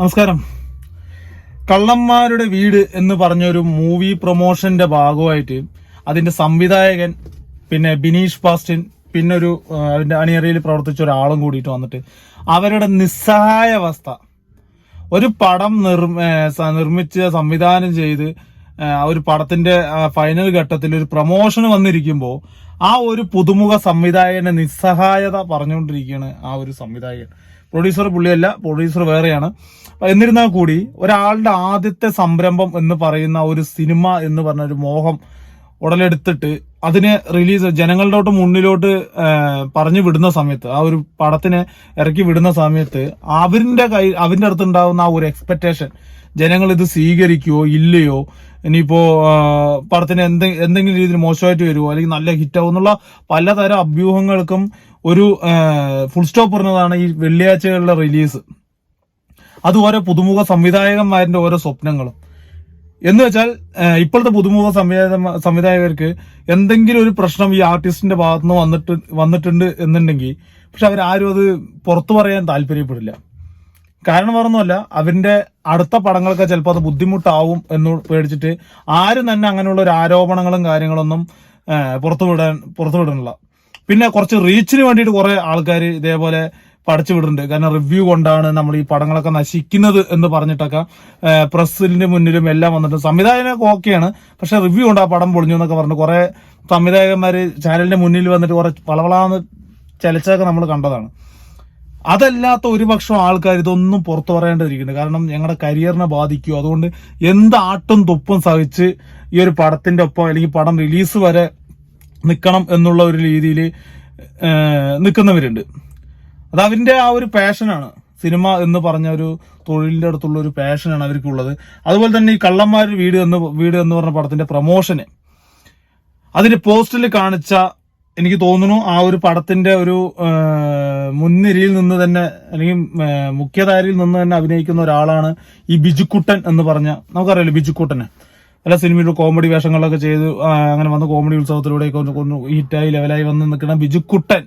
നമസ്കാരം. കള്ളന്മാരുടെ വീട് എന്ന് പറഞ്ഞൊരു മൂവി പ്രൊമോഷന്റെ ഭാഗമായിട്ട് അതിന്റെ സംവിധായകൻ പിന്നെ ബിനീഷ് പാസ്റ്റിൻ പിന്നെ ഒരു അതിന്റെ അണിയറയിൽ പ്രവർത്തിച്ച ഒരാളും കൂടിയിട്ട് വന്നിട്ട് അവരുടെ നിസ്സഹായ അവസ്ഥ. ഒരു പടം നിർമ്മ നിർമ്മിച്ച് സംവിധാനം ചെയ്ത് ഒരു പടത്തിന്റെ ഫൈനൽ ഘട്ടത്തിൽ ഒരു പ്രൊമോഷൻ വന്നിരിക്കുമ്പോൾ ആ ഒരു പുതുമുഖ സംവിധായകന്റെ നിസ്സഹായത പറഞ്ഞുകൊണ്ടിരിക്കുകയാണ് ആ ഒരു സംവിധായകൻ. പ്രൊഡ്യൂസർ പുള്ളിയല്ല പ്രൊഡ്യൂസർ വേറെയാണ്. എന്നിരുന്നാൽ കൂടി ഒരാളുടെ ആദ്യത്തെ സംരംഭം എന്ന് പറയുന്ന ഒരു സിനിമ എന്ന് പറഞ്ഞ ഒരു മോഹം ഉടലെടുത്തിട്ട് അതിനെ റിലീസ് ജനങ്ങളിലോട്ട് മുന്നിലോട്ട് പറഞ്ഞു വിടുന്ന സമയത്ത് ആ ഒരു പടത്തിനെ ഇറക്കി വിടുന്ന സമയത്ത് അവരിന്റെ കൈ അവരിന്റെ അടുത്ത് ഉണ്ടാകുന്ന ആ ഒരു എക്സ്പെക്ടേഷൻ ജനങ്ങൾ ഇത് സ്വീകരിക്കുവോ ഇല്ലയോ? ഇനിയിപ്പോ പടത്തിന് എന്ത് എന്തെങ്കിലും രീതിയിൽ മോശമായിട്ട് വരുമോ അല്ലെങ്കിൽ നല്ല ഹിറ്റാവും എന്നുള്ള പലതരം അഭ്യൂഹങ്ങൾക്കും ഒരു ഫുൾ സ്റ്റോപ്പ് പറഞ്ഞതാണ് ഈ വെള്ളിയാഴ്ചകളിലെ റിലീസ് അത് ഓരോ പുതുമുഖ സംവിധായകന്മാരുടെ ഓരോ സ്വപ്നങ്ങളും. എന്ന് വെച്ചാൽ ഇപ്പോഴത്തെ പുതുമുഖ സംവിധായ സംവിധായകർക്ക് എന്തെങ്കിലും ഒരു പ്രശ്നം ഈ ആർട്ടിസ്റ്റിന്റെ ഭാഗത്തു നിന്ന് വന്നിട്ട് വന്നിട്ടുണ്ട് എന്നുണ്ടെങ്കിൽ പക്ഷെ അവരാരും അത് പുറത്തു പറയാൻ താല്പര്യപ്പെടില്ല. കാരണം പറഞ്ഞല്ല അവരിന്റെ അടുത്ത പടങ്ങൾക്ക് ചിലപ്പോൾ അത് ബുദ്ധിമുട്ടാവും എന്ന് പേടിച്ചിട്ട് ആരും തന്നെ അങ്ങനെയുള്ള ഒരു ആരോപണങ്ങളും കാര്യങ്ങളൊന്നും പുറത്തുവിടാൻ പുറത്തു വിടാൻ പുറത്തു വിടണില്ല പിന്നെ കുറച്ച് റീച്ചിന് വേണ്ടിയിട്ട് കുറെ ആൾക്കാർ ഇതേപോലെ പഠിച്ചു വിടുന്നുണ്ട് കാരണം റിവ്യൂ കൊണ്ടാണ് നമ്മൾ ഈ പടങ്ങളൊക്കെ നശിക്കുന്നത് എന്ന് പറഞ്ഞിട്ടൊക്കെ പ്രസിന്റെ മുന്നിലും എല്ലാം വന്നിട്ട് സംവിധായകനൊക്കെ ഓക്കെയാണ്. പക്ഷെ റിവ്യൂ കൊണ്ട് ആ പടം പൊളിഞ്ഞു എന്നൊക്കെ പറഞ്ഞു കുറെ സംവിധായകന്മാര് ചാനലിന്റെ മുന്നിൽ വന്നിട്ട് കുറെ വളവളാന്ന് ചലിച്ചതൊക്കെ നമ്മൾ കണ്ടതാണ്. അതല്ലാത്ത ഒരു പക്ഷം ആൾക്കാർ ഇതൊന്നും പുറത്തു പറയേണ്ടിയിരിക്കുന്നു കാരണം ഞങ്ങളുടെ കരിയറിനെ ബാധിക്കും. അതുകൊണ്ട് എന്ത് ആട്ടും തുപ്പും സഹിച്ച് ഈ ഒരു പടത്തിന്റെ ഒപ്പം അല്ലെങ്കിൽ പടം റിലീസ് വരെ നിൽക്കണം എന്നുള്ള ഒരു രീതിയിൽ നിൽക്കുന്നവരുണ്ട് അത് അവരുടെ ആ ഒരു പാഷനാണ്. സിനിമ എന്ന് പറഞ്ഞ ഒരു തൊഴിലിന്റെ അടുത്തുള്ള ഒരു പാഷനാണ് അവർക്കുള്ളത്. അതുപോലെ തന്നെ ഈ കള്ളന്മാർ വീട് എന്ന് വീട് എന്ന് പറഞ്ഞ പടത്തിന്റെ പ്രൊമോഷന്. അതിന്റെ പോസ്റ്റിൽ കാണിച്ച എനിക്ക് തോന്നുന്നു ആ ഒരു പടത്തിന്റെ ഒരു മുൻനിരയിൽ നിന്ന് തന്നെ അല്ലെങ്കിൽ മുഖ്യധാരയിൽ നിന്ന് തന്നെ അഭിനയിക്കുന്ന ഒരാളാണ് ഈ ബിജുക്കുട്ടൻ എന്ന് പറഞ്ഞ നമുക്കറിയാലോ ബിജുക്കുട്ടനെ. പല സിനിമയിലും കോമഡി വേഷങ്ങളൊക്കെ ചെയ്ത് അങ്ങനെ വന്ന് കോമഡി ഉത്സവത്തിലൂടെയൊക്കെ ഹിറ്റായി ലെവലായി വന്ന് നിൽക്കുന്ന ബിജുക്കുട്ടൻ.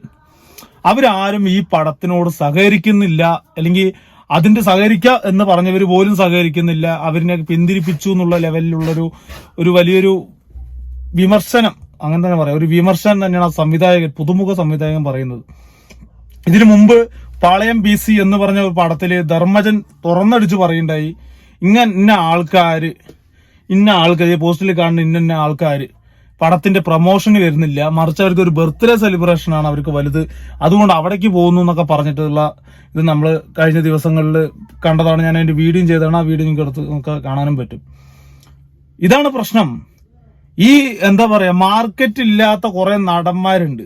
അവരാരും ഈ പടത്തിനോട് സഹകരിക്കുന്നില്ല. അല്ലെങ്കിൽ അതിന്റെ സഹകരിക്ക എന്ന് പറഞ്ഞവർ പോലും സഹകരിക്കുന്നില്ല. അവരിനെ പിന്തിരിപ്പിച്ചു എന്നുള്ള ലെവലിലുള്ളൊരു ഒരു വലിയൊരു വിമർശനം. അങ്ങനെ തന്നെ പറയാം. ഒരു വിമർശനം തന്നെയാണ് ആ സംവിധായകൻ പുതുമുഖ സംവിധായകൻ പറയുന്നത്. ഇതിനു മുമ്പ് പാളയം ബി സി എന്ന് പറഞ്ഞ ഒരു പടത്തിൽ ധർമ്മജൻ തുറന്നടിച്ച് പറയുണ്ടായി ഇങ്ങനെ ഇന്ന ആൾക്കാര് ഇന്ന ആൾക്കാർ പോസ്റ്റിൽ കാണുന്ന ഇന്ന ഇന്ന ആൾക്കാര് പടത്തിന്റെ പ്രൊമോഷന് വരുന്നില്ല. മറിച്ച് അവർക്ക് ഒരു ബർത്ത്ഡേ സെലിബ്രേഷൻ ആണ് അവർക്ക് വലുത്. അതുകൊണ്ട് അവിടേക്ക് പോകുന്നു എന്നൊക്കെ പറഞ്ഞിട്ടുള്ള ഇത് നമ്മൾ കഴിഞ്ഞ ദിവസങ്ങളിൽ കണ്ടതാണ്. ഞാൻ അതിന്റെ വീഡിയോ ചെയ്തതാണ്. ആ വീഡിയോ നിങ്ങൾക്ക് എടുത്ത് നമുക്ക് കാണാനും പറ്റും. ഇതാണ് പ്രശ്നം. ഈ എന്താ പറയാ മാർക്കറ്റ് ഇല്ലാത്ത കുറെ നടന്മാരുണ്ട്.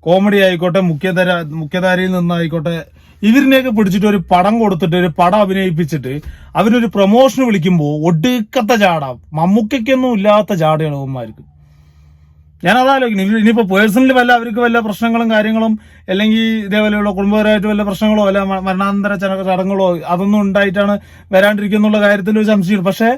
കോമഡി ആയിക്കോട്ടെ മുഖ്യധാര മുഖ്യധാരയിൽ നിന്നായിക്കോട്ടെ ഇവരിനെയൊക്കെ പിടിച്ചിട്ട് ഒരു പടം കൊടുത്തിട്ട് ഒരു പടം അഭിനയിപ്പിച്ചിട്ട് അവരൊരു പ്രൊമോഷന് വിളിക്കുമ്പോൾ ഒടുക്കത്തെ ചാട. മമ്മൂക്കൊന്നും ഇല്ലാത്ത ചാടയാണ് അവന്മാർക്ക് ഞാൻ അതാലോചിക്കുന്നു ഇനി- ഇനിയിപ്പോ പേഴ്സണലി വല്ല അവർക്ക് വല്ല പ്രശ്നങ്ങളും കാര്യങ്ങളും അല്ലെങ്കിൽ ഇതേപോലെയുള്ള കുടുംബപരമായിട്ട് വല്ല പ്രശ്നങ്ങളോ അല്ല മരണാന്തര ചടങ്ങുകളോ അതൊന്നും ഉണ്ടായിട്ടാണ് വരാണ്ടിരിക്കുന്നുള്ള കാര്യത്തിൽ ഒരു സംശയമില്ല പക്ഷെ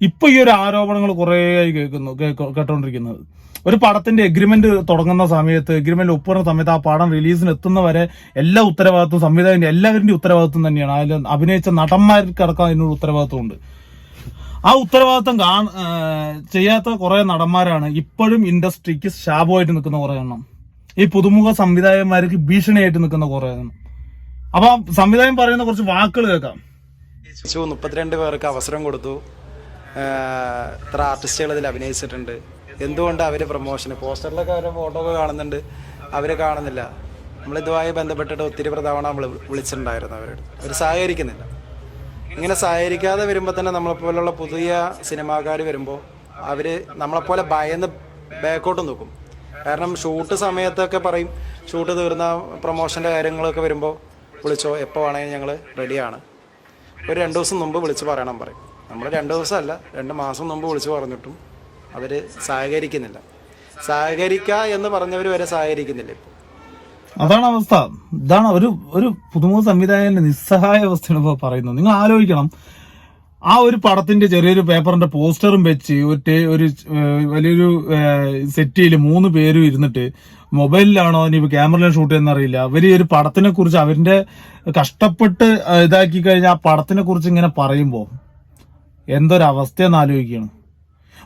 ഇപ്പൊ ഈ ഒരു ആരോപണങ്ങൾ കുറേ ആയി കേൾക്കുന്നു കേൾക്കോ- കേട്ടോണ്ടിരിക്കുന്നത്. ഒരു പടത്തിന്റെ എഗ്രിമെന്റ് തുടങ്ങുന്ന സമയത്ത് എഗ്രിമെന്റ് ഒപ്പുന്ന സമയത്ത് ആ പടം റിലീസിന് എത്തുന്നവരെ എല്ലാ ഉത്തരവാദിത്വം സംവിധായകന്റെ എല്ലാവരുടെയും ഉത്തരവാദിത്വം തന്നെയാണ്. അതിൽ അഭിനയിച്ച നടന്മാർക്ക് അടക്കം അതിനൊരു ഉത്തരവാദിത്വം ഉണ്ട് ആ ഉത്തരവാദിത്തം കാണ ചെയ്യാത്ത കുറെ നടന്മാരാണ് ഇപ്പോഴും ഇൻഡസ്ട്രിക്ക് ശാപമായിട്ട് നിൽക്കുന്ന കുറെ എണ്ണം. ഈ പുതുമുഖ സംവിധായകന്മാർക്ക് ഭീഷണിയായിട്ട് നിൽക്കുന്ന കുറെ എണ്ണം. അപ്പൊ സംവിധായകൻ പറയുന്ന കുറച്ച് വാക്കുകൾ കേൾക്കാം. മുപ്പത്തിരണ്ട് പേർക്ക് അവസരം കൊടുത്തു. ഇത്ര ആർട്ടിസ്റ്റുകൾ ഇതിൽ അഭിനയിച്ചിട്ടുണ്ട്. എന്തുകൊണ്ട് അവർ പ്രൊമോഷൻ പോസ്റ്ററിലൊക്കെ അവരുടെ ഫോട്ടോ ഒക്കെ കാണുന്നുണ്ട്. അവർ കാണുന്നില്ല. നമ്മളിതുമായി ബന്ധപ്പെട്ടിട്ട് ഒത്തിരി പ്രതാവണ നമ്മൾ വിളിച്ചിട്ടുണ്ടായിരുന്നു അവരോട്. അവർ സഹകരിക്കുന്നില്ല. ഇങ്ങനെ സഹകരിക്കാതെ വരുമ്പോൾ തന്നെ നമ്മളെപ്പോലുള്ള പുതിയ സിനിമാക്കാർ വരുമ്പോൾ അവർ നമ്മളെപ്പോലെ ഭയന്ന് ബാക്കോട്ട് നോക്കും. കാരണം ഷൂട്ട് സമയത്തൊക്കെ പറയും ഷൂട്ട് തീർന്ന പ്രൊമോഷന്റെ കാര്യങ്ങളൊക്കെ വരുമ്പോൾ വിളിച്ചോ എപ്പോൾ വേണമെങ്കിൽ ഞങ്ങൾ റെഡിയാണ് ഒരു രണ്ട് ദിവസം മുമ്പ് വിളിച്ച് പറയണം പറയും. നമ്മൾ രണ്ട് ദിവസമല്ല രണ്ട് മാസം മുമ്പ് വിളിച്ച് പറഞ്ഞിട്ടും അവർ സഹകരിക്കുന്നില്ല. സഹകരിക്കുക എന്ന് പറഞ്ഞവർ വരെ സഹകരിക്കുന്നില്ല ഇപ്പോൾ അതാണ് അവസ്ഥ. ഇതാണ് ഒരു ഒരു പുതുമുഖ സംവിധായകന്റെ നിസ്സഹായ അവസ്ഥയാണ് ഇപ്പോൾ പറയുന്നത്. നിങ്ങൾ ആലോചിക്കണം. ആ ഒരു പടത്തിന്റെ ചെറിയൊരു പേപ്പറിന്റെ പോസ്റ്ററും വെച്ച് ഒരു ഒരു വലിയൊരു സെറ്റിയിൽ മൂന്ന് പേരും ഇരുന്നിട്ട് മൊബൈലിലാണോ ഇനി ക്യാമറയിൽ ഷൂട്ട് ചെയ്യുന്ന അറിയില്ല അവർ ഈ ഒരു പടത്തിനെ കുറിച്ച് അവരുടെ കഷ്ടപ്പെട്ട് ഇതാക്കി കഴിഞ്ഞാൽ ആ പടത്തിനെ കുറിച്ച് ഇങ്ങനെ പറയുമ്പോൾ എന്തൊരവസ്ഥയെന്ന് ആലോചിക്കണം.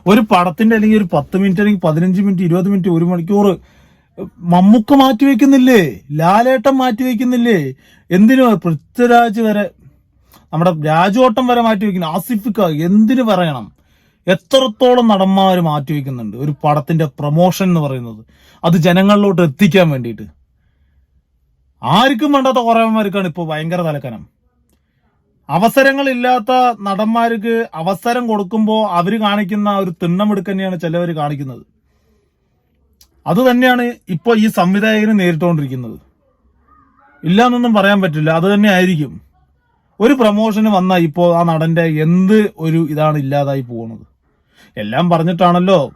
ഒരു പടത്തിന്റെ അല്ലെങ്കിൽ ഒരു പത്ത് മിനിറ്റ് അല്ലെങ്കിൽ പതിനഞ്ച് മിനിറ്റ് ഇരുപത് മിനിറ്റ് ഒരു മണിക്കൂർ മമ്മൂക്ക മാറ്റിവെക്കുന്നില്ലേ? ലാലേട്ടൻ മാറ്റി വെക്കുന്നില്ലേ എന്തിനു പൃഥ്വിരാജ് വരെ നമ്മുടെ രാജോട്ടം വരെ മാറ്റിവെക്കുന്നു? ആസിഫിക്ക എന്തിനു പറയണം? എത്രത്തോളം നടന്മാർ മാറ്റിവെക്കുന്നുണ്ട്? ഒരു പടത്തിന്റെ പ്രൊമോഷൻ എന്ന് പറയുന്നത്. അത് ജനങ്ങളിലോട്ട് എത്തിക്കാൻ വേണ്ടിയിട്ട്. ആർക്കും വേണ്ടാത്ത കുറേമാർക്കാണ് ഇപ്പോൾ ഭയങ്കര തലക്കനം. അവസരങ്ങളില്ലാത്ത നടന്മാർക്ക് അവസരം കൊടുക്കുമ്പോൾ അവർ കാണിക്കുന്ന ഒരു തിണ്ണമെടുക്കന്നെയാണ് ചിലവർ കാണിക്കുന്നത്. അത് തന്നെയാണ് ഇപ്പോൾ ഈ സംവിധായകന് നേരിട്ടുകൊണ്ടിരിക്കുന്നത്. ഇല്ല എന്നൊന്നും പറയാൻ പറ്റില്ല. അത് തന്നെ ആയിരിക്കും. ഒരു പ്രൊമോഷന് വന്നാൽ ഇപ്പോൾ ആ നടന്റെ എന്ത് ഒരു ഇതാണ് ഇല്ലാതായി പോകുന്നത്. എല്ലാം പറഞ്ഞിട്ടാണല്ലോ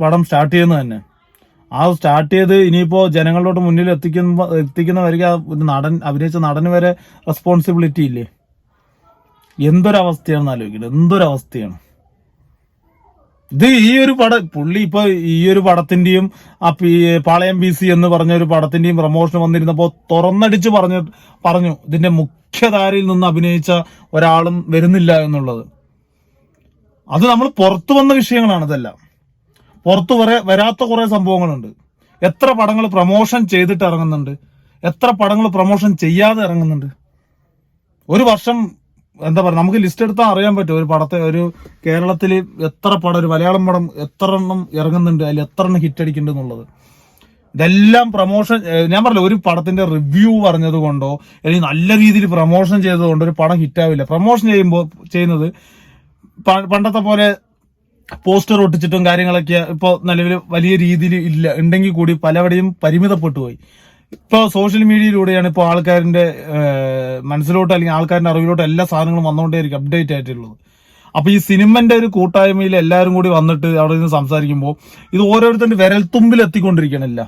പടം സ്റ്റാർട്ട് ചെയ്യുന്നത് തന്നെ. ആ സ്റ്റാർട്ട് ചെയ്ത് ഇനിയിപ്പോൾ ജനങ്ങളിലോട്ട് മുന്നിൽ എത്തിക്കുന്ന എത്തിക്കുന്നവർക്ക് ആ ഒരു നടൻ അഭിനയിച്ച നടന് വരെ റെസ്പോൺസിബിലിറ്റി ഇല്ലേ? എന്തൊരവസ്ഥയാണെന്ന് ആലോചിക്കുന്നത് എന്തൊരവസ്ഥയാണ്? ഇത് ഈ ഒരു പട പുള്ളി ഇപ്പൊ ഈ ഒരു പടത്തിന്റെയും പാളയം ബി സി എന്ന് പറഞ്ഞ ഒരു പടത്തിന്റെയും പ്രൊമോഷൻ വന്നിരുന്നപ്പോ തുറന്നടിച്ച് പറഞ്ഞു പറഞ്ഞു ഇതിന്റെ മുഖ്യധാരയിൽ നിന്ന് അഭിനയിച്ച ഒരാളും വരുന്നില്ല എന്നുള്ളത്. അത് നമ്മൾ പുറത്തു വന്ന വിഷയങ്ങളാണ് ഇതെല്ലാം. പുറത്തു വരെ വരാത്ത കുറെ സംഭവങ്ങളുണ്ട്. എത്ര പടങ്ങൾ പ്രൊമോഷൻ ചെയ്തിട്ട് ഇറങ്ങുന്നുണ്ട്? എത്ര പടങ്ങൾ പ്രൊമോഷൻ ചെയ്യാതെ ഇറങ്ങുന്നുണ്ട്? ഒരു വർഷം എന്താ പറയുക നമുക്ക് ലിസ്റ്റ് എടുത്താൽ അറിയാൻ പറ്റും. ഒരു പടത്തെ ഒരു കേരളത്തിൽ എത്ര പടം ഒരു മലയാളം പടം എത്ര എണ്ണം ഇറങ്ങുന്നുണ്ട് അതിൽ എത്ര എണ്ണം ഹിറ്റ് അടിക്കുന്നുണ്ട് എന്നുള്ളത്. ഇതെല്ലാം പ്രൊമോഷൻ ഞാൻ പറഞ്ഞില്ല ഒരു പടത്തിന്റെ റിവ്യൂ പറഞ്ഞത് കൊണ്ടോ അല്ലെങ്കിൽ നല്ല രീതിയിൽ പ്രൊമോഷൻ ചെയ്തത് കൊണ്ടോ ഒരു പടം ഹിറ്റാവില്ല പ്രൊമോഷൻ ചെയ്യുമ്പോൾ ചെയ്യുന്നത് പണ്ടത്തെ പോലെ പോസ്റ്റർ ഒട്ടിച്ചിട്ടും കാര്യങ്ങളൊക്കെ ഇപ്പോൾ നിലവിൽ വലിയ രീതിയിൽ ഇല്ല. ഉണ്ടെങ്കിൽ കൂടി പലവിടെയും പരിമിതപ്പെട്ടു പോയി. ഇപ്പോൾ സോഷ്യൽ മീഡിയയിലൂടെയാണ് ഇപ്പോൾ ആൾക്കാരിന്റെ മനസ്സിലോട്ട് അല്ലെങ്കിൽ ആൾക്കാരുടെ അറിവിലോട്ട് എല്ലാ സാധനങ്ങളും വന്നുകൊണ്ടേയിരിക്കും അപ്ഡേറ്റ് ആയിട്ടുള്ളത്. അപ്പൊ ഈ സിനിമന്റെ ഒരു കൂട്ടായ്മയിൽ എല്ലാവരും കൂടി വന്നിട്ട് അവിടെ നിന്ന് സംസാരിക്കുമ്പോൾ ഇത് ഓരോരുത്തരുടെ വിരൽത്തുമ്പിൽ എത്തിക്കൊണ്ടിരിക്കണില്ല.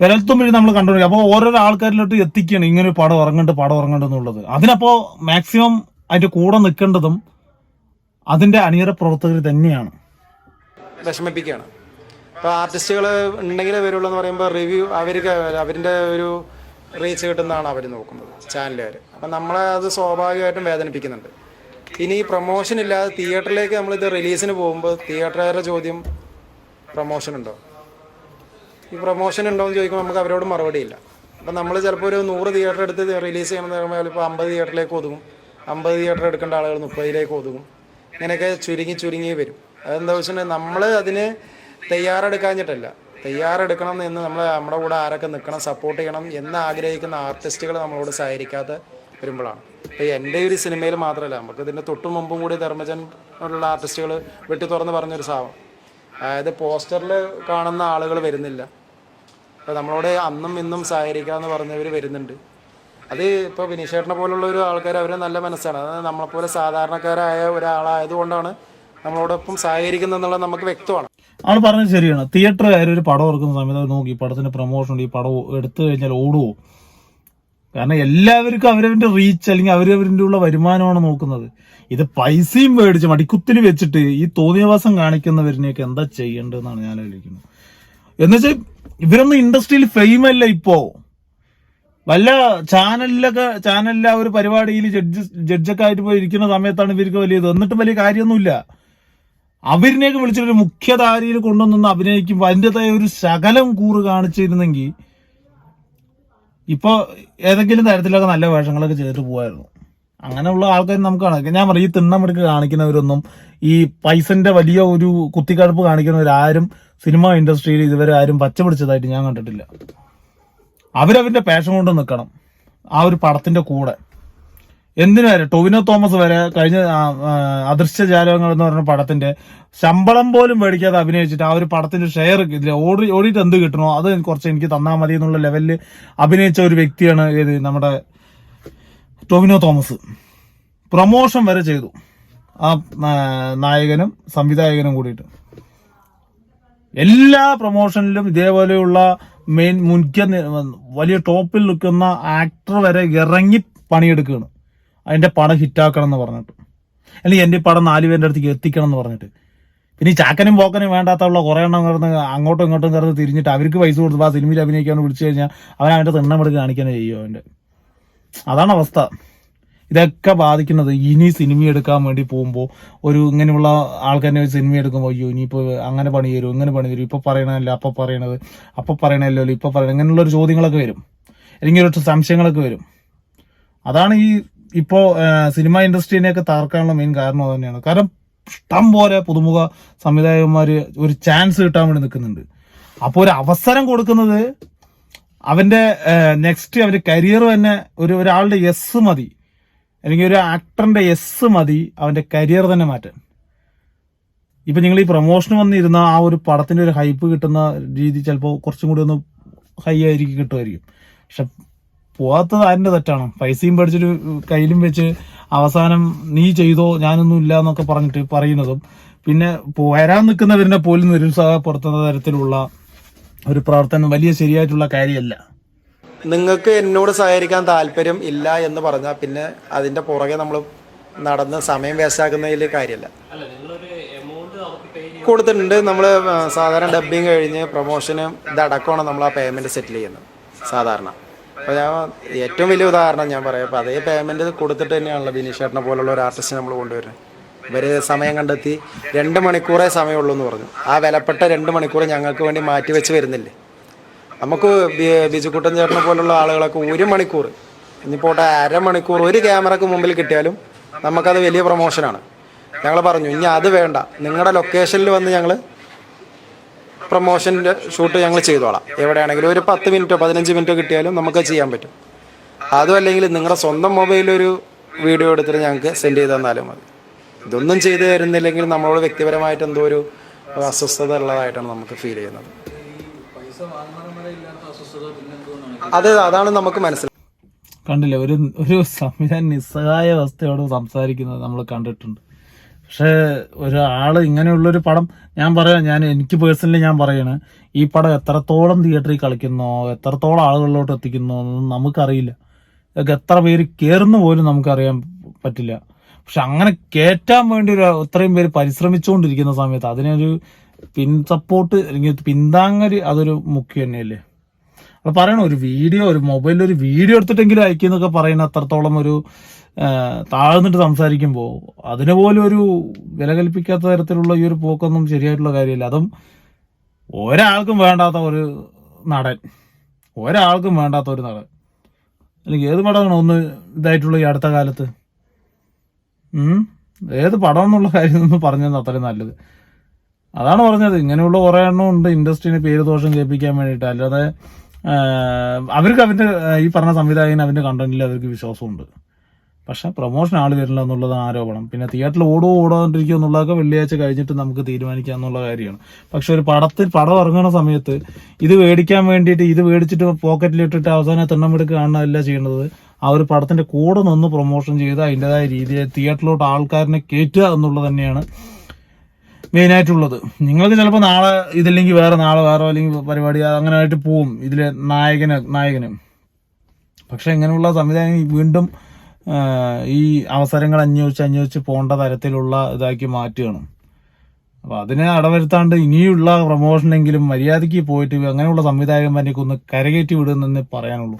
വിരൽത്തുമ്പിൽ നമ്മൾ കണ്ടുകൊണ്ടിരിക്കും. അപ്പോൾ ഓരോരോ ആൾക്കാരിലോട്ട് എത്തിക്കണം ഇങ്ങനെ പടം ഇറങ്ങണ്ട് പടം ഇറങ്ങണ്ട് എന്നുള്ളത്. അതിനപ്പോ മാക്സിമം അതിന്റെ കൂടെ നിൽക്കേണ്ടതും അതിന്റെ അണിയറ പ്രവർത്തകർ തന്നെയാണ്. വിഷമിപ്പിക്കുകയാണ്. ഇപ്പോൾ ആർട്ടിസ്റ്റുകൾ ഉണ്ടെങ്കിലേ വരുള്ളൂ എന്ന് പറയുമ്പോൾ റിവ്യൂ അവർക്ക് അവരിന്റെ ഒരു റീച്ച് കിട്ടുന്നതാണ് അവർ നോക്കുന്നത് ചാനലുകാർ അപ്പം നമ്മളെ അത് സ്വാഭാവികമായിട്ടും വേദനിപ്പിക്കുന്നുണ്ട്. ഇനി പ്രൊമോഷൻ ഇല്ലാതെ തിയേറ്ററിലേക്ക് നമ്മളിത് റിലീസിന് പോകുമ്പോൾ തിയേറ്ററുകാരുടെ ചോദ്യം പ്രൊമോഷൻ ഉണ്ടോ? ഈ പ്രൊമോഷൻ ഉണ്ടോ എന്ന് ചോദിക്കുമ്പോൾ നമുക്ക് അവരോട് മറുപടിയില്ല അപ്പം നമ്മൾ ചിലപ്പോൾ ഒരു നൂറ് തിയേറ്റർ എടുത്ത് റിലീസ് ചെയ്യണമെന്ന് പറയുമ്പോൾ ഇപ്പോൾ അമ്പത് തിയേറ്ററിലേക്ക് ഒതുങ്ങും. അമ്പത് തിയേറ്റർ എടുക്കേണ്ട ആളുകൾ മുപ്പതിലേക്ക് ഒതുങ്ങും. ഇങ്ങനെയൊക്കെ ചുരുങ്ങി ചുരുങ്ങി വരും. അതെന്താ വെച്ചിട്ടുണ്ടെങ്കിൽ നമ്മൾ അതിന് തയ്യാറെടുക്കാഞ്ഞിട്ടല്ല. തയ്യാറെടുക്കണം എന്ന് നമ്മൾ നമ്മുടെ കൂടെ ആരൊക്കെ നിൽക്കണം സപ്പോർട്ട് ചെയ്യണം എന്ന് ആഗ്രഹിക്കുന്ന ആർട്ടിസ്റ്റുകൾ നമ്മളോട് സഹകരിക്കാതെ വരുമ്പോഴാണ്. ഇപ്പോൾ എന്റെ ഒരു സിനിമയിൽ മാത്രമല്ല നമുക്ക് ഇതിന്റെ തൊട്ടു മുമ്പും കൂടി ധർമ്മജൻ ഉള്ള ആർട്ടിസ്റ്റുകൾ വെട്ടി തുറന്ന് പറഞ്ഞൊരു സാധനം. അതായത് പോസ്റ്ററിൽ കാണുന്ന ആളുകൾ വരുന്നില്ല. അപ്പോൾ നമ്മളോട് അന്നും ഇന്നും സഹകരിക്കാമെന്ന് പറഞ്ഞവർ വരുന്നുണ്ട്. അത് ഇപ്പോൾ വിനീഷേട്ടനെ പോലുള്ള ഒരു ആൾക്കാർ അവർ നല്ല മനസ്സാണ്. അത് നമ്മളെപ്പോലെ സാധാരണക്കാരായ ഒരാളായതുകൊണ്ടാണ് നമ്മളോടൊപ്പം സഹകരിക്കുന്നത് എന്നുള്ളത് നമുക്ക് വ്യക്തമാണ്. ആൾ പറഞ്ഞത് ശരിയാണ്. തിയേറ്ററുകാർ ഒരു പടം ഇറക്കുന്ന സമയത്ത് നോക്കി. പടത്തിന്റെ പ്രൊമോഷൻ ഉണ്ട്. ഈ പടം എടുത്തു കഴിഞ്ഞാൽ ഓടുവോ? കാരണം എല്ലാവർക്കും അവരവരുടെ റീച്ച് അല്ലെങ്കിൽ അവരവരുടെ ഉള്ള വരുമാനമാണ് നോക്കുന്നത്. ഇത് പൈസയും മേടിച്ച് മടിക്കുത്തിന് വെച്ചിട്ട് ഈ തോന്നിയവാസം കാണിക്കുന്നവരിനെയൊക്കെ എന്താ ചെയ്യേണ്ടതെന്നാണ് ഞാൻ ആലോചിക്കുന്നത്. എന്നുവെച്ചാൽ ഇവരൊന്നും ഇൻഡസ്ട്രിയിൽ ഫെയിം അല്ല ഇപ്പോ. വല്ല ചാനലിലൊക്കെ ചാനലിലെ ആ ഒരു പരിപാടിയിൽ ജഡ്ജ് ജഡ്ജൊക്കെ ആയിട്ട് പോയി ഇരിക്കുന്ന സമയത്താണ് ഇവർക്ക് വലിയത് എന്നിട്ടും വലിയ കാര്യമൊന്നുമില്ല. അവരിനെയൊക്കെ വിളിച്ചിട്ട് ഒരു മുഖ്യധാരയിൽ കൊണ്ടുവന്ന് അഭിനയിക്കുമ്പോൾ അതിന്റെതായ ഒരു ശകലം കൂറ് കാണിച്ചിരുന്നെങ്കിൽ ഇപ്പോൾ ഏതെങ്കിലും തരത്തിലൊക്കെ നല്ല വേഷങ്ങളൊക്കെ ചെയ്തിട്ട് പോകായിരുന്നു അങ്ങനെയുള്ള ആൾക്കാർ നമുക്ക് കാണാം. ഞാൻ പറയും ഈ തിണ്ണമെടുക്ക് കാണിക്കുന്നവരൊന്നും ഈ പൈസന്റെ വലിയ ഒരു കുത്തിക്കഴപ്പ് കാണിക്കുന്നവരാരും സിനിമ ഇൻഡസ്ട്രിയിൽ ഇതുവരെ ആരും പച്ച പിടിച്ചതായിട്ട് ഞാൻ കണ്ടിട്ടില്ല. അവരവരുടെ പാഷൻ കൊണ്ട് നിൽക്കണം ആ ഒരു പടത്തിന്റെ കൂടെ. എന്തിനു വരെ ടൊവിനോ തോമസ് വരെ കഴിഞ്ഞ അദൃശ്യ ജാലകങ്ങൾ എന്ന് പറഞ്ഞ പടത്തിന്റെ ശമ്പളം പോലും മേടിക്കാതെ അഭിനയിച്ചിട്ട് ആ ഒരു പടത്തിന്റെ ഷെയർ ഇതിൽ ഓടി ഓടിയിട്ട് എന്ത് കിട്ടണോ അത് കുറച്ച് എനിക്ക് തന്നാൽ മതി എന്നുള്ള ലെവലിൽ അഭിനയിച്ച ഒരു വ്യക്തിയാണ് ഏത് നമ്മുടെ ടൊവിനോ തോമസ്. പ്രൊമോഷൻ വരെ ചെയ്തു. ആ നായകനും സംവിധായകനും കൂടിയിട്ട്. എല്ലാ പ്രൊമോഷനിലും ഇതേപോലെയുള്ള മെയിൻ മുഖ്യ വലിയ ടോപ്പിൽ നിൽക്കുന്ന ആക്ടർ വരെ ഇറങ്ങി പണിയെടുക്കുകയാണ്. അതിന്റെ പടം ഹിറ്റാക്കണം എന്ന് പറഞ്ഞിട്ട്. അല്ലെങ്കിൽ എന്റെ പടം നാല് പേരുടെ അടുത്തേക്ക് എത്തിക്കണം എന്ന് പറഞ്ഞിട്ട്. പിന്നെ ചാക്കനും പോക്കനും വേണ്ടാത്തുള്ള കുറേ എണ്ണം കിടന്ന് അങ്ങോട്ടും ഇങ്ങോട്ടും കിടന്ന് തിരിഞ്ഞിട്ട് അവർക്ക് പൈസ കൊടുത്ത് ആ സിനിമയിൽ അഭിനയിക്കാൻ വിളിച്ചു കഴിഞ്ഞാൽ അവൻ അവന്റെ തിണ്ണമെടുക്ക് കാണിക്കാനേ ചെയ്യും അവന്റെ. അതാണ് അവസ്ഥ. ഇതൊക്കെ ബാധിക്കുന്നത് ഇനി സിനിമ എടുക്കാൻ വേണ്ടി പോകുമ്പോൾ ഒരു ഇങ്ങനെയുള്ള ആൾക്കാരെ ഒരു സിനിമ എടുക്കുമ്പോൾ അയ്യോ ഇനിയിപ്പോൾ അങ്ങനെ പണി തരും ഇങ്ങനെ പണി തരും ഇപ്പോൾ പറയണമല്ലോ അപ്പോൾ പറയണത് അപ്പോൾ പറയണല്ലോ ഇപ്പോൾ പറയണം ഇങ്ങനെയുള്ള ഒരു ചോദ്യങ്ങളൊക്കെ വരും. അല്ലെങ്കിൽ ഒരു സംശയങ്ങളൊക്കെ വരും. അതാണ് ഈ ഇപ്പോ സിനിമ ഇൻഡസ്ട്രീനെയൊക്കെ തകർക്കാനുള്ള മെയിൻ കാരണം അത് തന്നെയാണ്. കാരണം ഇഷ്ടം പോലെ പുതുമുഖ സംവിധായകന്മാര് ഒരു ചാൻസ് കിട്ടാൻ വേണ്ടി നിൽക്കുന്നുണ്ട്. അപ്പോൾ ഒരു അവസരം കൊടുക്കുന്നത് അവന്റെ നെക്സ്റ്റ് അവന്റെ കരിയർ തന്നെ ഒരു ഒരാളുടെ യെസ് മതി. അല്ലെങ്കിൽ ഒരു ആക്ടറിന്റെ യെസ് മതി അവന്റെ കരിയർ തന്നെ മാറ്റാൻ. ഇപ്പൊ നിങ്ങൾ ഈ പ്രൊമോഷൻ വന്നിരുന്ന ആ ഒരു പടത്തിന്റെ ഒരു ഹൈപ്പ് കിട്ടുന്ന രീതി ചിലപ്പോൾ കുറച്ചും കൂടി ഒന്ന് ഹൈ ആയിരിക്കും കിട്ടുമായിരിക്കും. പക്ഷെ പോവാത്തത് ആരിന്റെ തെറ്റാണ്? പൈസയും പഠിച്ചിട്ട് കയ്യിലും വെച്ച് അവസാനം നീ ചെയ്തോ ഞാനൊന്നും ഇല്ല എന്നൊക്കെ പറഞ്ഞിട്ട് പറയുന്നതും പിന്നെ വരാൻ നിൽക്കുന്നവരിനെ പോലും നിരുത്സാഹപ്പെടുത്തുന്ന തരത്തിലുള്ള ഒരു പ്രവർത്തനം വലിയ ശരിയായിട്ടുള്ള കാര്യമല്ല. നിങ്ങൾക്ക് എന്നോട് സഹകരിക്കാൻ താല്പര്യം ഇല്ല എന്ന് പറഞ്ഞാൽ പിന്നെ അതിന്റെ പുറകെ നമ്മൾ നടന്ന് സമയം വേസ്റ്റാക്കുന്നതിൽ കാര്യമല്ല കൊടുത്തിട്ടുണ്ട്. നമ്മൾ സാധാരണ ഡബ്ബിങ് കഴിഞ്ഞ് പ്രൊമോഷന് ഇതടക്കമാണ് നമ്മൾ ആ പേയ്മെന്റ് സെറ്റിൽ ചെയ്യുന്നത് സാധാരണ. അപ്പോൾ ഞാൻ ഏറ്റവും വലിയ ഉദാഹരണം ഞാൻ പറയാം. അപ്പോൾ അതേ പേയ്മെന്റ് കൊടുത്തിട്ട് തന്നെയാണല്ലോ ബിനീഷ് ചേട്ടനെ പോലുള്ള ഒരു ആർട്ടിസ്റ്റ് നമ്മൾ കൊണ്ടുവരുന്നത് ഇവർ സമയം കണ്ടെത്തി രണ്ട് മണിക്കൂറേ സമയമുള്ളൂ എന്ന് പറഞ്ഞു. ആ വിലപ്പെട്ട രണ്ട് മണിക്കൂർ ഞങ്ങൾക്ക് വേണ്ടി മാറ്റി വെച്ച് വരുന്നില്ലേ? നമുക്ക് ബിജുക്കുട്ടൻ ചേട്ടനെ പോലുള്ള ആളുകളൊക്കെ ഒരു മണിക്കൂർ ഇനിയിപ്പോട്ടെ അരമണിക്കൂർ ഒരു ക്യാമറക്ക് മുമ്പിൽ കിട്ടിയാലും നമുക്കത് വലിയ പ്രൊമോഷനാണ് ഞങ്ങൾ പറഞ്ഞു ഇനി അത് വേണ്ട. നിങ്ങളുടെ ലൊക്കേഷനിൽ വന്ന് ഞങ്ങൾ പ്രൊമോഷന്റെ ഷൂട്ട് ഞങ്ങൾ ചെയ്തോളാം. എവിടെയാണെങ്കിലും ഒരു പത്ത് മിനിറ്റോ പതിനഞ്ച് മിനിറ്റോ കിട്ടിയാലും നമുക്ക് ചെയ്യാൻ പറ്റും. അതും അല്ലെങ്കിൽ നിങ്ങളുടെ സ്വന്തം മൊബൈലൊരു വീഡിയോ എടുത്തിട്ട് ഞങ്ങൾക്ക് സെൻഡ് ചെയ്ത് തന്നാലും മതി. ഇതൊന്നും ചെയ്തു തരുന്നില്ലെങ്കിൽ നമ്മളോട് വ്യക്തിപരമായിട്ട് എന്തോ ഒരു അസ്വസ്ഥത ഉള്ളതായിട്ടാണ് നമുക്ക് ഫീൽ ചെയ്യുന്നത്. അത് അതാണ് നമുക്ക് മനസ്സിലാക്കുന്നത് കണ്ടില്ലേ? ഒരു ഒരു സംവിധാന നിസ്സഹായ അവസ്ഥയോട് സംസാരിക്കുന്നത് നമ്മൾ കണ്ടിട്ടുണ്ട്. പക്ഷേ ഒരാൾ ഇങ്ങനെയുള്ളൊരു പടം ഞാൻ പറയാം ഞാൻ എനിക്ക് പേഴ്സണലി ഞാൻ പറയാണ് ഈ പടം എത്രത്തോളം തിയേറ്ററിൽ കളിക്കുന്നോ എത്രത്തോളം ആളുകളിലോട്ട് എത്തിക്കുന്നോ എന്നൊന്നും നമുക്കറിയില്ല. ഇതൊക്കെ എത്ര പേര് കയറുന്നു പോലും നമുക്കറിയാൻ പറ്റില്ല. പക്ഷെ അങ്ങനെ കയറ്റാൻ വേണ്ടി ഒരു ഇത്രയും പേര് പരിശ്രമിച്ചുകൊണ്ടിരിക്കുന്ന സമയത്ത് അതിനൊരു പിൻ സപ്പോർട്ട് അല്ലെങ്കിൽ പിന്താങ്ങര് അതൊരു മുഖ്യം തന്നെയല്ലേ. അത് പറയണം ഒരു വീഡിയോ ഒരു മൊബൈലിൽ ഒരു വീഡിയോ എടുത്തിട്ടെങ്കിലും അയക്കുന്നൊക്കെ പറയുന്ന അത്രത്തോളം ഒരു താഴ്ന്നിട്ട് സംസാരിക്കുമ്പോൾ അതിന് പോലും ഒരു വില കൽപ്പിക്കാത്ത തരത്തിലുള്ള ഈ ഒരു പോക്കൊന്നും ശരിയായിട്ടുള്ള കാര്യമില്ല. അതും ഒരാൾക്കും വേണ്ടാത്ത ഒരു നടൻ. ഒരാൾക്കും വേണ്ടാത്ത ഒരു നടൻ. അല്ലെങ്കിൽ ഏത് പടമാണ് ഒന്ന് ഇതായിട്ടുള്ള ഈ അടുത്ത കാലത്ത്? ഏത് പടം എന്നുള്ള കാര്യം ഒന്ന് പറഞ്ഞത് അത്രയും നല്ലത്. അതാണ് പറഞ്ഞത്. ഇങ്ങനെയുള്ള കുറേ എണ്ണം ഉണ്ട് ഇൻഡസ്ട്രീനെ പേര് ദോഷം കേൾപ്പിക്കാൻ വേണ്ടിയിട്ട്. അല്ലാതെ അവർക്ക് അവന്റെ ഈ പറഞ്ഞ സംവിധായകന് അവന്റെ കണ്ടന്റിൽ അവർക്ക് വിശ്വാസമുണ്ട്. പക്ഷെ പ്രൊമോഷൻ ആൾ തരില്ല എന്നുള്ളത് ആരോപണം. പിന്നെ തിയേറ്ററിൽ ഓടോ ഓടാണ്ടിരിക്കുക എന്നുള്ളതൊക്കെ വെള്ളിയാഴ്ച കഴിഞ്ഞിട്ട് നമുക്ക് തീരുമാനിക്കാം എന്നുള്ള കാര്യമാണ്. പക്ഷെ ഒരു പടത്തിൽ പടം ഇറങ്ങുന്ന സമയത്ത് ഇത് മേടിക്കാൻ വേണ്ടിയിട്ട് ഇത് മേടിച്ചിട്ട് പോക്കറ്റിലിട്ടിട്ട് അവസാനം തിണ്ണമെടുക്ക് അല്ല ചെയ്യേണ്ടത് ആ ഒരു പടത്തിന്റെ കൂടെ നിന്ന് പ്രൊമോഷൻ ചെയ്ത് അതിന്റെതായ രീതിയിൽ തിയേറ്ററിലോട്ട് ആൾക്കാരനെ കയറ്റുക എന്നുള്ളത് തന്നെയാണ് മെയിൻ ആയിട്ടുള്ളത് നിങ്ങൾക്ക് ചിലപ്പോൾ നാളെ ഇതില്ലെങ്കിൽ വേറെ നാളെ വേറെ അല്ലെങ്കിൽ പരിപാടി അങ്ങനെ ആയിട്ട് പോവും ഇതിലെ നായകന് നായകന്. പക്ഷെ ഇങ്ങനെയുള്ള സംവിധാനം വീണ്ടും ഈ അവസരങ്ങൾ അന്വേഷിച്ച് അന്വേഷിച്ച് പോകേണ്ട തരത്തിലുള്ള ഇതാക്കി മാറ്റുകയാണ്. അപ്പോൾ അതിനെ അടവരുത്താണ്ട് ഇനിയുള്ള പ്രൊമോഷനെങ്കിലും മര്യാദയ്ക്ക് പോയിട്ട് അങ്ങനെയുള്ള സംവിധായകന്മാരെയൊക്കെ കരകയറ്റി വിടുന്നെന്ന് പറയാനുള്ളൂ.